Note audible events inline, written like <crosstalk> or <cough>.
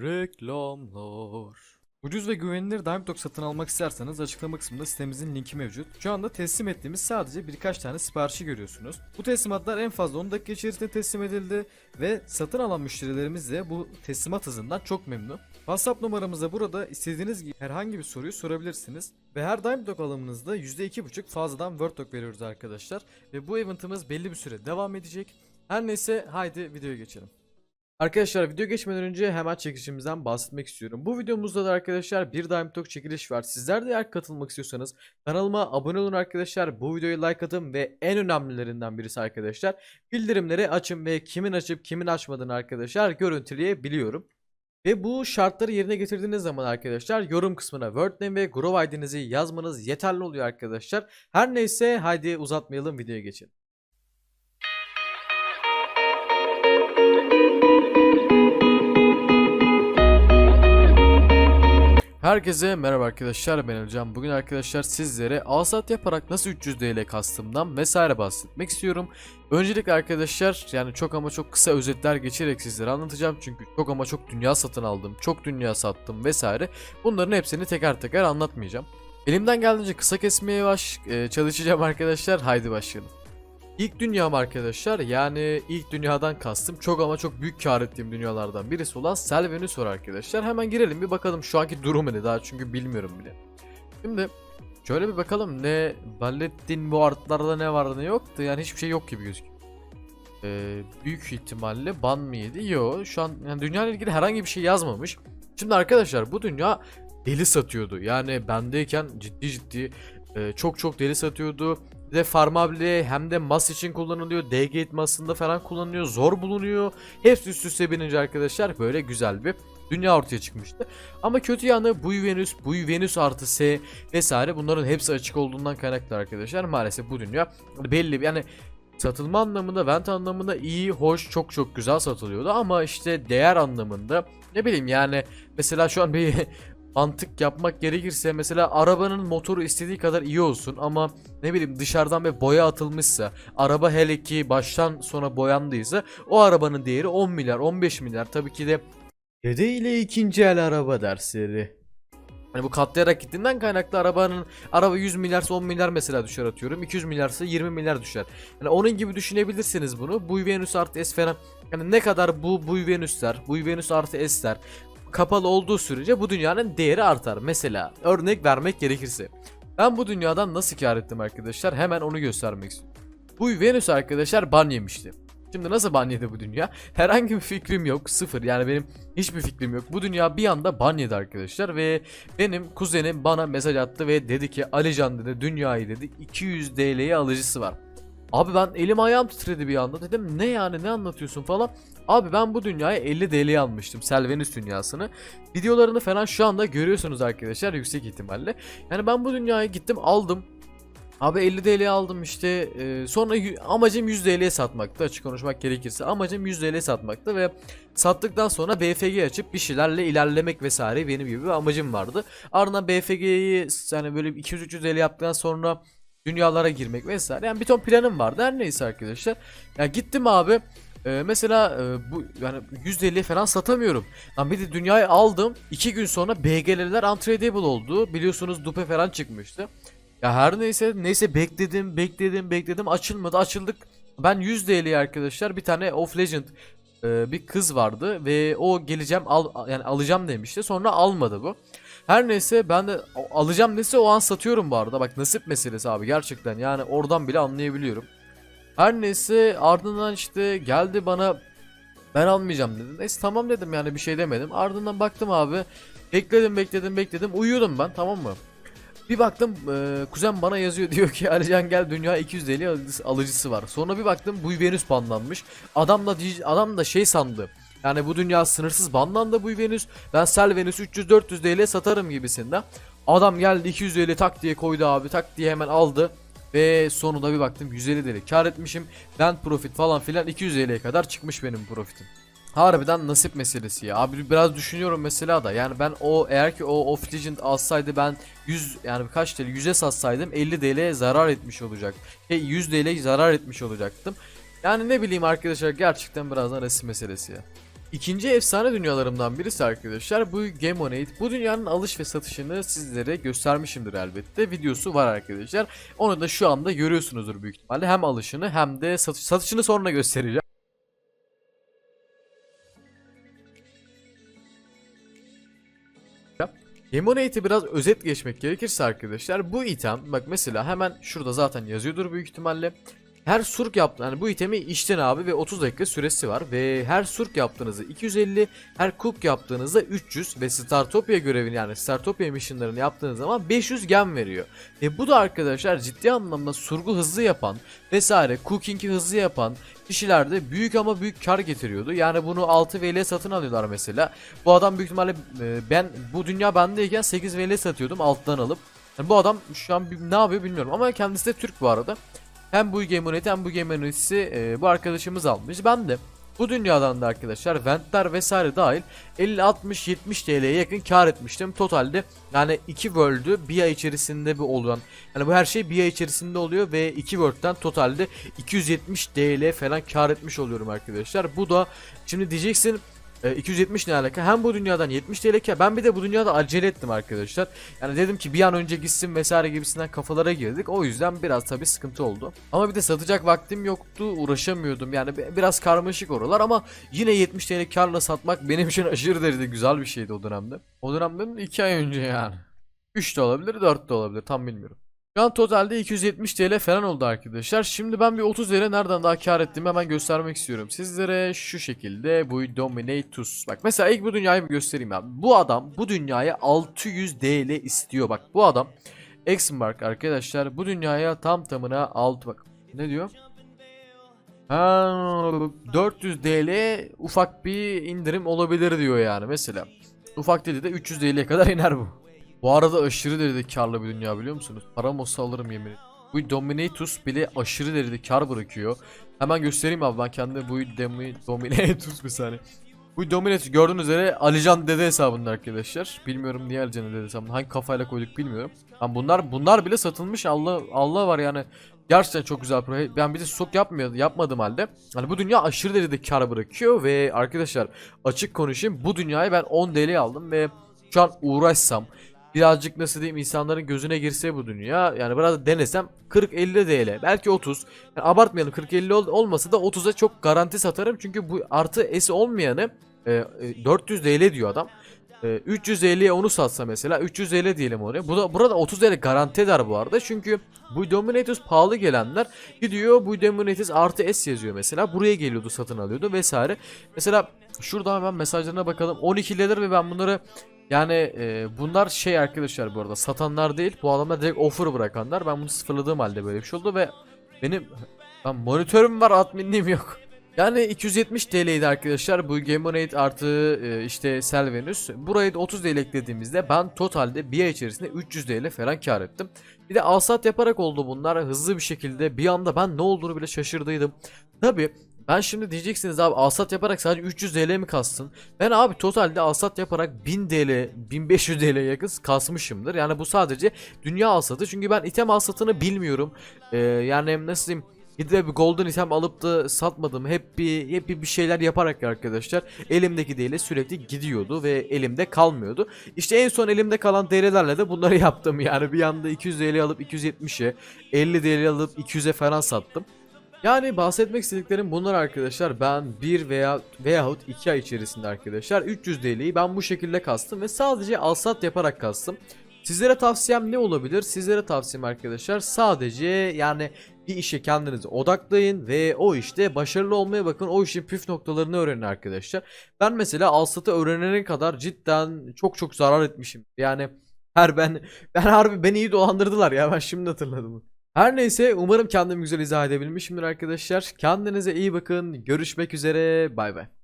Reklamlar. Ucuz ve güvenilir Dimetalk satın almak isterseniz açıklama kısmında sitemizin linki mevcut. Şu anda teslim ettiğimiz sadece birkaç tane siparişi görüyorsunuz. Bu teslimatlar en fazla 10 dakika içerisinde teslim edildi ve satın alan müşterilerimiz de bu teslimat hızından çok memnun. WhatsApp numaramıza burada istediğiniz gibi herhangi bir soruyu sorabilirsiniz. Ve her Dimetalk alımınızda %2.5 fazladan WordTalk veriyoruz arkadaşlar. Ve bu eventimiz belli bir süre devam edecek. Her neyse haydi videoya geçelim. Arkadaşlar video geçmeden önce hemen çekilişimizden bahsetmek istiyorum. Bu videomuzda da arkadaşlar bir Dime Talk çekiliş var. Sizler de eğer katılmak istiyorsanız kanalıma abone olun arkadaşlar. Bu videoyu like atın ve en önemlilerinden birisi arkadaşlar bildirimleri açın ve kimin açıp kimin açmadığını arkadaşlar görüntüleyebiliyorum. Ve bu şartları yerine getirdiğiniz zaman arkadaşlar yorum kısmına word name ve grow id'nizi yazmanız yeterli oluyor arkadaşlar. Her neyse haydi uzatmayalım videoya geçelim. Herkese merhaba arkadaşlar ben Ercan. Bugün arkadaşlar sizlere alsat yaparak nasıl 300 TL kastımdan vesaire bahsetmek istiyorum. Öncelikle arkadaşlar yani çok ama çok kısa özetler geçerek sizlere anlatacağım. Çünkü çok ama çok dünya satın aldım, çok dünya sattım vesaire. Bunların hepsini teker teker anlatmayacağım. Elimden geldiğince kısa kesmeye baş e, çalışacağım <laughs> arkadaşlar. Haydi başlayalım. İlk dünyam arkadaşlar yani ilk dünyadan kastım çok ama çok büyük kar ettiğim dünyalardan birisi olan Selvenus var arkadaşlar. Hemen girelim bir bakalım şu anki durumu ne daha çünkü bilmiyorum bile. Şimdi şöyle bir bakalım ne Ballettin bu artlarda ne vardı ne yoktu yani hiçbir şey yok gibi gözüküyor. Ee, büyük ihtimalle ban mı yedi? Yok şu an yani dünya ilgili herhangi bir şey yazmamış. Şimdi arkadaşlar bu dünya deli satıyordu. Yani bendeyken ciddi ciddi e, çok çok deli satıyordu. Bir de farmable hem de mas için kullanılıyor. D-Gate masında falan kullanılıyor. Zor bulunuyor. Hepsi üst üste binince arkadaşlar böyle güzel bir dünya ortaya çıkmıştı. Ama kötü yanı bu Venüs, bu Venüs artı S vesaire bunların hepsi açık olduğundan kaynaklı arkadaşlar. Maalesef bu dünya belli yani satılma anlamında, vent anlamında iyi, hoş, çok çok güzel satılıyordu ama işte değer anlamında ne bileyim yani mesela şu an bir mantık yapmak gerekirse mesela arabanın motoru istediği kadar iyi olsun ama ne bileyim dışarıdan bir boya atılmışsa araba hele ki baştan sona boyandıysa o arabanın değeri 10 milyar 15 milyar tabii ki de Dede ile ikinci el araba dersleri. Hani bu katlayarak gittiğinden kaynaklı arabanın araba 100 milyarsa 10 milyar mesela düşer atıyorum. 200 milyarsa 20 milyar düşer. Yani onun gibi düşünebilirsiniz bunu. Bu Venüs artı S falan. Yani ne kadar bu bu Venüsler, bu Venüs artı S'ler kapalı olduğu sürece bu dünyanın değeri artar. Mesela örnek vermek gerekirse. Ben bu dünyadan nasıl kar ettim arkadaşlar? Hemen onu göstermek istiyorum. Bu Venüs arkadaşlar ban yemişti. Şimdi nasıl ban yedi bu dünya? <laughs> Herhangi bir fikrim yok. Sıfır. Yani benim hiçbir fikrim yok. Bu dünya bir anda ban yedi arkadaşlar ve benim kuzenim bana mesaj attı ve dedi ki Alican dedi dünyayı dedi 200 DL'ye alıcısı var. Abi ben elim ayağım titredi bir anda. Dedim ne yani ne anlatıyorsun falan. Abi ben bu dünyaya 50 DL'ye almıştım. Selvenus dünyasını. Videolarını falan şu anda görüyorsunuz arkadaşlar yüksek ihtimalle. Yani ben bu dünyaya gittim aldım. Abi 50 DL'ye aldım işte. Ee, sonra amacım 100 DL'ye satmaktı açık konuşmak gerekirse. Amacım 100 DL'ye satmaktı ve sattıktan sonra BFG açıp bir şeylerle ilerlemek vesaire benim gibi bir amacım vardı. Ardından BFG'yi yani böyle 200-300 DL yaptıktan sonra dünyalara girmek vesaire. Yani bir ton planım vardı her neyse arkadaşlar. Yani gittim abi. Ee, mesela e, bu yani 150 falan satamıyorum. Lan bir de dünyayı aldım. 2 gün sonra BGL'ler untradable oldu. Biliyorsunuz dupe falan çıkmıştı. Ya her neyse neyse bekledim bekledim bekledim açılmadı açıldık. Ben 100 DL'ye arkadaşlar bir tane of legend e, bir kız vardı ve o geleceğim al yani alacağım demişti. Sonra almadı bu. Her neyse ben de alacağım dese o an satıyorum bu arada. Bak nasip meselesi abi gerçekten yani oradan bile anlayabiliyorum. Her neyse ardından işte geldi bana ben almayacağım dedi. Neyse tamam dedim yani bir şey demedim. Ardından baktım abi. Bekledim bekledim bekledim. Uyuyordum ben tamam mı? Bir baktım e, kuzen bana yazıyor <laughs> diyor ki Alican gel dünya 250 alıcısı, var. Sonra bir baktım bu Venüs banlanmış. Adam da adam da şey sandı. Yani bu dünya sınırsız banlandı bu Venüs. Ben Sel Venüs 300-400 TL satarım gibisinden. Adam geldi 200 TL tak diye koydu abi tak diye hemen aldı. Ve sonunda bir baktım 150 TL kar etmişim. Ben profit falan filan 200 TL'ye kadar çıkmış benim profitim. Harbiden nasip meselesi ya. Abi biraz düşünüyorum mesela da. Yani ben o eğer ki o Off Legend alsaydı ben 100 yani kaç TL 100'e satsaydım 50 TL zarar etmiş olacak. Şey 100 TL zarar etmiş olacaktım. Yani ne bileyim arkadaşlar gerçekten biraz da nasip meselesi ya. İkinci efsane dünyalarımdan birisi arkadaşlar bu Gamonade. Bu dünyanın alış ve satışını sizlere göstermişimdir elbette. Videosu var arkadaşlar. Onu da şu anda görüyorsunuzdur büyük ihtimalle. Hem alışını hem de satış, satışını sonra göstereceğim. Gamonade'i biraz özet geçmek gerekirse arkadaşlar bu item bak mesela hemen şurada zaten yazıyordur büyük ihtimalle. Her surk yaptı hani bu itemi içtin abi ve 30 dakika süresi var ve her surk yaptığınızda 250, her cook yaptığınızda 300 ve Startopia görevini yani Startopia missionlarını yaptığınız zaman 500 gem veriyor. E bu da arkadaşlar ciddi anlamda surgu hızlı yapan vesaire cooking'i hızlı yapan kişilerde büyük ama büyük kar getiriyordu. Yani bunu 6 VL satın alıyorlar mesela. Bu adam büyük ihtimalle e, ben bu dünya bendeyken 8 VL satıyordum alttan alıp. Yani bu adam şu an ne yapıyor bilmiyorum ama kendisi de Türk bu arada. Hem bu Gameonet'i hem bu Gameonet'i e, bu arkadaşımız almış. Ben de bu dünyadan da arkadaşlar ventler vesaire dahil 50 60 70 TL'ye yakın kar etmiştim totalde. Yani 2 world'ü bir ay içerisinde bir olan yani bu her şey bir ay içerisinde oluyor ve 2 world'den totalde 270 TL falan kar etmiş oluyorum arkadaşlar. Bu da şimdi diyeceksin e, 270 ne alaka? Hem bu dünyadan 70 TL kar. Ben bir de bu dünyada acele ettim arkadaşlar. Yani dedim ki bir an önce gitsin vesaire gibisinden kafalara girdik. O yüzden biraz tabi sıkıntı oldu. Ama bir de satacak vaktim yoktu. Uğraşamıyordum. Yani bi- biraz karmaşık oralar ama yine 70 TL karla satmak benim için <laughs> aşırı derecede güzel bir şeydi o dönemde. O dönemden 2 ay önce yani. 3 de olabilir 4 de olabilir tam bilmiyorum. Şu an totalde 270 TL falan oldu arkadaşlar. Şimdi ben bir 30 TL nereden daha kar ettiğimi hemen göstermek istiyorum. Sizlere şu şekilde bu Dominatus. Bak mesela ilk bu dünyayı bir göstereyim abi. Bu adam bu dünyaya 600 TL istiyor. Bak bu adam Exmark arkadaşlar bu dünyaya tam tamına 6 bak ne diyor? Ha, 400 TL ufak bir indirim olabilir diyor yani mesela. Ufak dedi de 300 TL'ye kadar iner bu. Bu arada aşırı derecede karlı bir dünya biliyor musunuz? Param olsa alırım yemin. Bu Dominatus bile aşırı derecede kar bırakıyor. Hemen göstereyim abi ben kendi bu Domi- Dominatus bir saniye. Bu Dominatus gördüğünüz üzere Alican dede hesabında arkadaşlar. Bilmiyorum niye Alican dede hesabında. Hangi kafayla koyduk bilmiyorum. Ama bunlar bunlar bile satılmış. Allah Allah var yani. Gerçekten çok güzel pro. Ben bir de stok yapmıyor, yapmadım halde. Hani bu dünya aşırı derecede kar bırakıyor ve arkadaşlar açık konuşayım bu dünyayı ben 10 TL aldım ve şu an uğraşsam birazcık nasıl diyeyim insanların gözüne girse bu dünya yani biraz denesem 40-50 TL belki 30 yani abartmayalım 40-50 ol- olmasa da 30'a çok garanti satarım. Çünkü bu artı S olmayanı e, e, 400 TL diyor adam e, 300 TL'ye onu satsa mesela 300 TL diyelim oraya. Bu da burada 30 TL garanti eder bu arada. Çünkü bu Dominatus pahalı gelenler gidiyor bu Dominatus artı S yazıyor mesela. Buraya geliyordu satın alıyordu vesaire. Mesela şurada hemen mesajlarına bakalım. 12 lira ve ben bunları yani e, bunlar şey arkadaşlar bu arada satanlar değil bu adamlar direkt offer bırakanlar. Ben bunu sıfırladığım halde böyle bir şey oldu ve benim ben monitörüm var adminliğim yok. Yani 270 TL'ydi arkadaşlar bu Gamonade artı e, işte Selvenus. Burayı da 30 TL eklediğimizde ben totalde bir ay içerisinde 300 TL falan kar ettim. Bir de alsat yaparak oldu bunlar hızlı bir şekilde bir anda ben ne olduğunu bile şaşırdıydım. Tabi ben şimdi diyeceksiniz abi alsat yaparak sadece 300 TL mi kastın? Ben abi totalde alsat yaparak 1000 TL, 1500 TL yakın kasmışımdır. Yani bu sadece dünya alsatı. Çünkü ben item alsatını bilmiyorum. Ee, yani nasıl diyeyim? Gidip bir golden item alıp da satmadım. Hep bir hep bir şeyler yaparak arkadaşlar elimdeki değerle sürekli gidiyordu ve elimde kalmıyordu. İşte en son elimde kalan değerlerle de bunları <laughs> yaptım. Yani bir anda 200 TL alıp 270'e, 50 TL alıp 200'e falan sattım. Yani bahsetmek istediklerim bunlar arkadaşlar. Ben bir veya veyahut iki ay içerisinde arkadaşlar 300 TL'yi ben bu şekilde kastım ve sadece alsat yaparak kastım. Sizlere tavsiyem ne olabilir? Sizlere tavsiyem arkadaşlar sadece yani bir işe kendinizi odaklayın ve o işte başarılı olmaya bakın. O işin püf noktalarını öğrenin arkadaşlar. Ben mesela alsatı öğrenene kadar cidden çok çok zarar etmişim. Yani her ben <laughs> ben harbi beni iyi dolandırdılar ya ben şimdi hatırladım. Her neyse umarım kendimi güzel izah edebilmişimdir arkadaşlar. Kendinize iyi bakın. Görüşmek üzere. Bay bay.